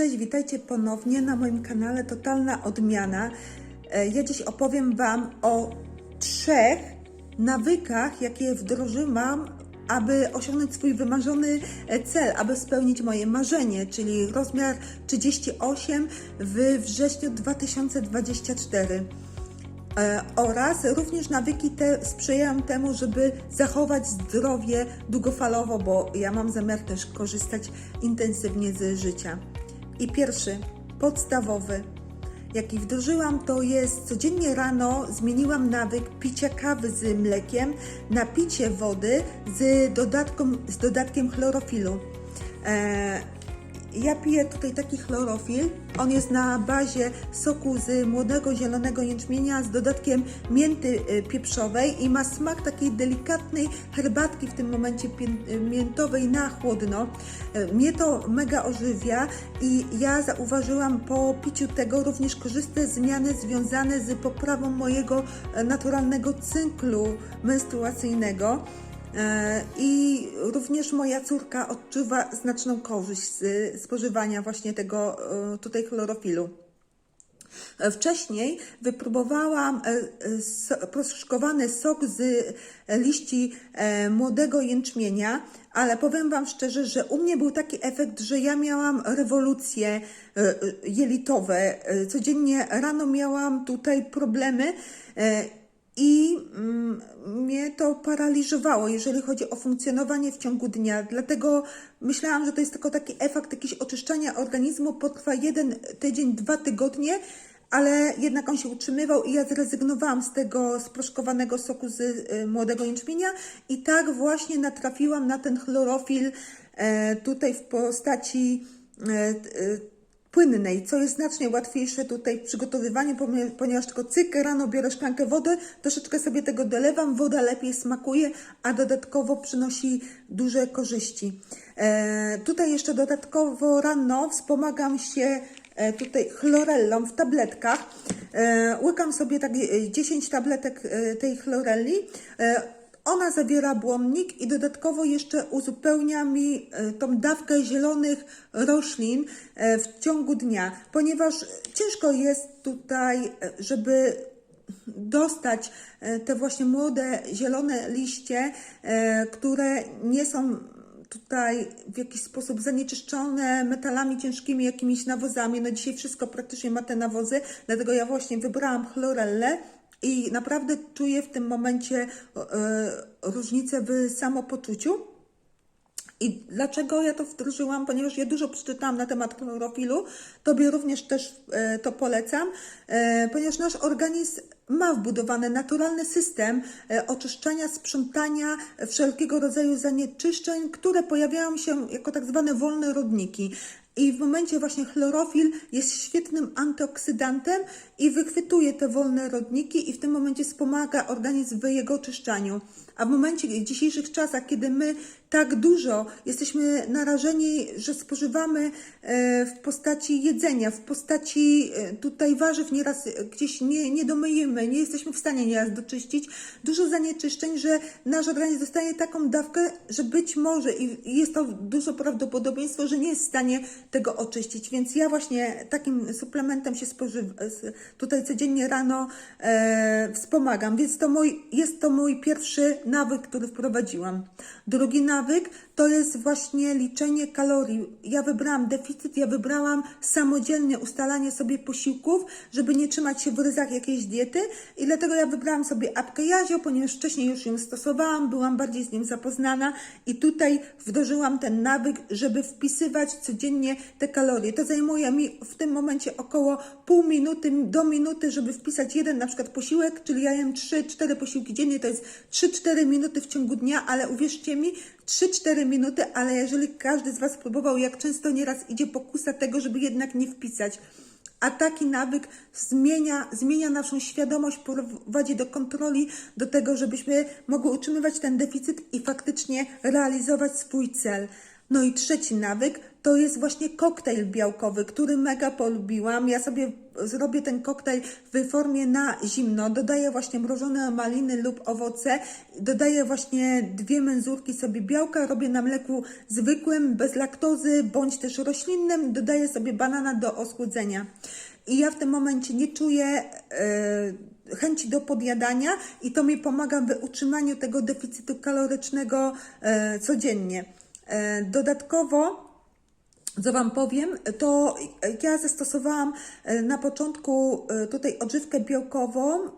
Cześć, witajcie ponownie na moim kanale Totalna Odmiana. E, Ja dziś opowiem Wam o trzech nawykach, jakie wdrożyłam, aby osiągnąć swój wymarzony e, cel, aby spełnić moje marzenie, czyli rozmiar 38 w wrześniu 2024. E, oraz również nawyki te sprzyjają temu, żeby zachować zdrowie długofalowo, bo ja mam zamiar też korzystać intensywnie z życia. I pierwszy, podstawowy, jaki wdrożyłam, to jest codziennie rano zmieniłam nawyk picia kawy z mlekiem na picie wody z, dodatką, z dodatkiem chlorofilu. E, ja piję tutaj taki chlorofil. On jest na bazie soku z młodego zielonego jęczmienia z dodatkiem mięty y, pieprzowej i ma smak takiej delikatnej herbatki w tym momencie y, miętowej na chłodno. Y, Mnie to mega ożywia i ja zauważyłam po piciu tego również korzystne zmiany związane z poprawą mojego naturalnego cyklu menstruacyjnego. E, I również moja córka odczuwa znaczną korzyść z spożywania właśnie tego e, tutaj chlorofilu. E, Wcześniej wypróbowałam proszkowany sok z liści młodego jęczmienia, ale powiem Wam szczerze, że u mnie był taki efekt, że ja miałam rewolucje jelitowe. Codziennie rano miałam tutaj problemy. I mm, mnie to paraliżowało, jeżeli chodzi o funkcjonowanie w ciągu dnia. Dlatego myślałam, że to jest tylko taki efekt jakiegoś oczyszczania organizmu. Potrwa jeden tydzień, dwa tygodnie, ale jednak on się utrzymywał i ja zrezygnowałam z tego sproszkowanego soku z y, młodego jęczmienia i tak właśnie natrafiłam na ten chlorofil e, tutaj w postaci e, e, płynnej, co jest znacznie łatwiejsze tutaj w przygotowywaniu, ponieważ tylko cyk, rano biorę szklankę wody, troszeczkę sobie tego dolewam, woda lepiej smakuje, a dodatkowo przynosi duże korzyści. E, tutaj jeszcze dodatkowo rano wspomagam się e, tutaj chlorellą w tabletkach. E, łykam sobie tak e, 10 tabletek e, tej chlorelli. E, ona zawiera błonnik i dodatkowo jeszcze uzupełnia mi e, tą dawkę zielonych roślin e, w ciągu dnia, ponieważ ciężko jest tutaj, e, żeby dostać te właśnie młode zielone liście, które nie są tutaj w jakiś sposób zanieczyszczone metalami ciężkimi, jakimiś nawozami. No dzisiaj wszystko praktycznie ma te nawozy, dlatego ja właśnie wybrałam chlorellę i naprawdę czuję w tym momencie e, różnicę w samopoczuciu. I dlaczego ja to wdrożyłam? Ponieważ ja dużo przeczytałam na temat chlorofilu. Tobie również też e, to polecam, e, ponieważ nasz organizm ma wbudowany naturalny system oczyszczania, sprzątania wszelkiego rodzaju zanieczyszczeń, które pojawiają się jako tak zwane wolne rodniki. I w momencie właśnie chlorofil jest świetnym antyoksydantem i wychwytuje te wolne rodniki i w tym momencie wspomaga organizm w jego oczyszczaniu. A w momencie, w dzisiejszych czasach, kiedy my tak dużo jesteśmy narażeni, że spożywamy e, w postaci jedzenia, w postaci e, tutaj warzyw nieraz gdzieś nie, nie domyjemy, nie jesteśmy w stanie nieraz doczyścić, dużo zanieczyszczeń, że nasz organizm dostanie taką dawkę, że być może i jest to duże prawdopodobieństwo, że nie jest w stanie tego oczyścić. Więc ja właśnie takim suplementem się spożywam, tutaj codziennie rano e, wspomagam. Więc to mój, jest to mój pierwszy nawyk, który wprowadziłam. Drugi nawyk to jest właśnie liczenie kalorii. Ja wybrałam deficyt, ja wybrałam samodzielnie ustalanie sobie posiłków, żeby nie trzymać się w ryzach jakiejś diety i dlatego ja wybrałam sobie apkę Jazio, ponieważ wcześniej już ją stosowałam, byłam bardziej z nim zapoznana i tutaj wdrożyłam ten nawyk, żeby wpisywać codziennie te kalorie. To zajmuje mi w tym momencie około pół minuty do minuty, żeby wpisać jeden na przykład posiłek, czyli ja jem 3-4 posiłki dziennie, to jest 3-4 minuty w ciągu dnia, ale uwierzcie mi, 3-4 minuty, ale jeżeli każdy z Was próbował, jak często nieraz idzie pokusa tego, żeby jednak nie wpisać. A taki nawyk zmienia, zmienia naszą świadomość, prowadzi do kontroli, do tego, żebyśmy mogli utrzymywać ten deficyt i faktycznie realizować swój cel. No i trzeci nawyk to jest właśnie koktajl białkowy, który mega polubiłam. Ja sobie zrobię ten koktajl w formie na zimno. Dodaję właśnie mrożone maliny lub owoce. Dodaję właśnie dwie menzurki sobie białka. Robię na mleku zwykłym, bez laktozy, bądź też roślinnym. Dodaję sobie banana do osłodzenia. I ja w tym momencie nie czuję e, chęci do podjadania i to mi pomaga w utrzymaniu tego deficytu kalorycznego e, codziennie. E, dodatkowo co Wam powiem, to ja zastosowałam e, na początku e, tutaj odżywkę białkową,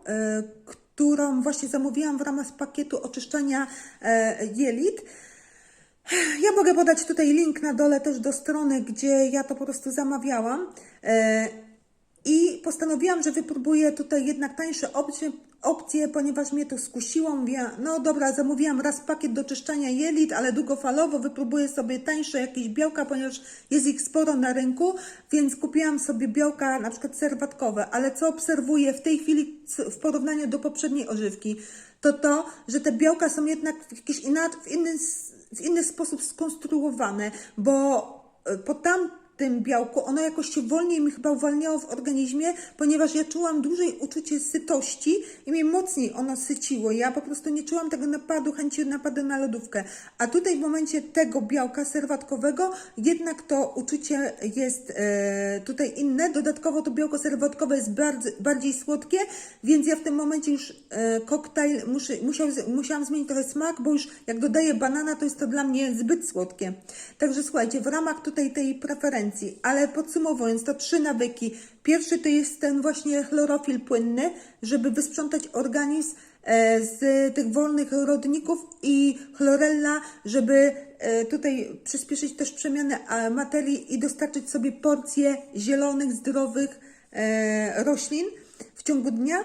którą właśnie zamówiłam w ramach pakietu oczyszczania jelit. Ja mogę podać tutaj link na dole też do strony, gdzie ja to po prostu zamawiałam. I postanowiłam, że wypróbuję tutaj jednak tańsze opcje, opcje ponieważ mnie to skusiło. Mówię, no dobra, zamówiłam raz pakiet do czyszczania jelit, ale długofalowo wypróbuję sobie tańsze jakieś białka, ponieważ jest ich sporo na rynku, więc kupiłam sobie białka na przykład serwatkowe. Ale co obserwuję w tej chwili w porównaniu do poprzedniej ożywki, to to, że te białka są jednak w jakiś inaczej, w inny, w inny sposób skonstruowane, bo e, po tamtym białku ono jakoś wolniej mi chyba uwalniało w organizmie, ponieważ ja czułam dłużej uczucie sytości i mnie mocniej ono syciło. Ja po prostu nie czułam tego napadu, chęci napadu na lodówkę. A tutaj w momencie tego białka serwatkowego jednak to uczucie jest e, tutaj inne. Dodatkowo to białko serwatkowe jest bardzo, bardziej słodkie, więc ja w tym momencie już e, koktajl muszę, musiał, musiałam zmienić trochę smak, bo już jak dodaję banana, to jest to dla mnie zbyt słodkie. Także słuchajcie, w ramach tutaj tej preferencji, ale podsumowując, to trzy nawyki. Pierwszy to jest ten właśnie chlorofil płynny, żeby wysprzątać organizm e, z tych wolnych rodników i chlorella, żeby e, tutaj przyspieszyć też przemianę e, materii i dostarczyć sobie porcje zielonych, zdrowych roślin w ciągu dnia.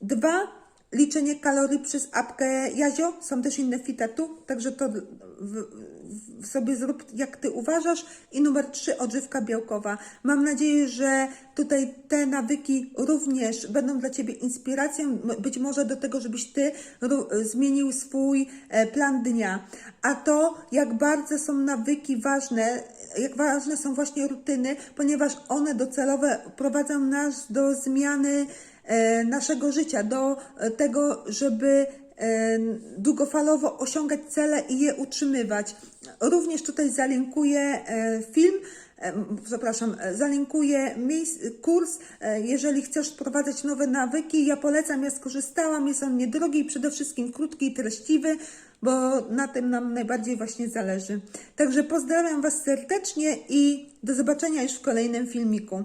Dwa, liczenie kalorii przez apkę Jazio. Są też inne fitatu, także to w, w sobie zrób jak Ty uważasz. I numer trzy, odżywka białkowa. Mam nadzieję, że tutaj te nawyki również będą dla Ciebie inspiracją, być może do tego, żebyś Ty zmienił swój e, plan dnia. A to, jak bardzo są nawyki ważne, jak ważne są właśnie rutyny, ponieważ one docelowe prowadzą nas do zmiany naszego życia, do e, tego, żeby e, długofalowo osiągać cele i je utrzymywać. Również tutaj zalinkuję e, film, e, przepraszam, e, zalinkuję kurs, e, jeżeli chcesz wprowadzać nowe nawyki. Ja polecam, ja skorzystałam, jest on niedrogi i przede wszystkim krótki i treściwy, bo na tym nam najbardziej właśnie zależy. Także pozdrawiam Was serdecznie i do zobaczenia już w kolejnym filmiku.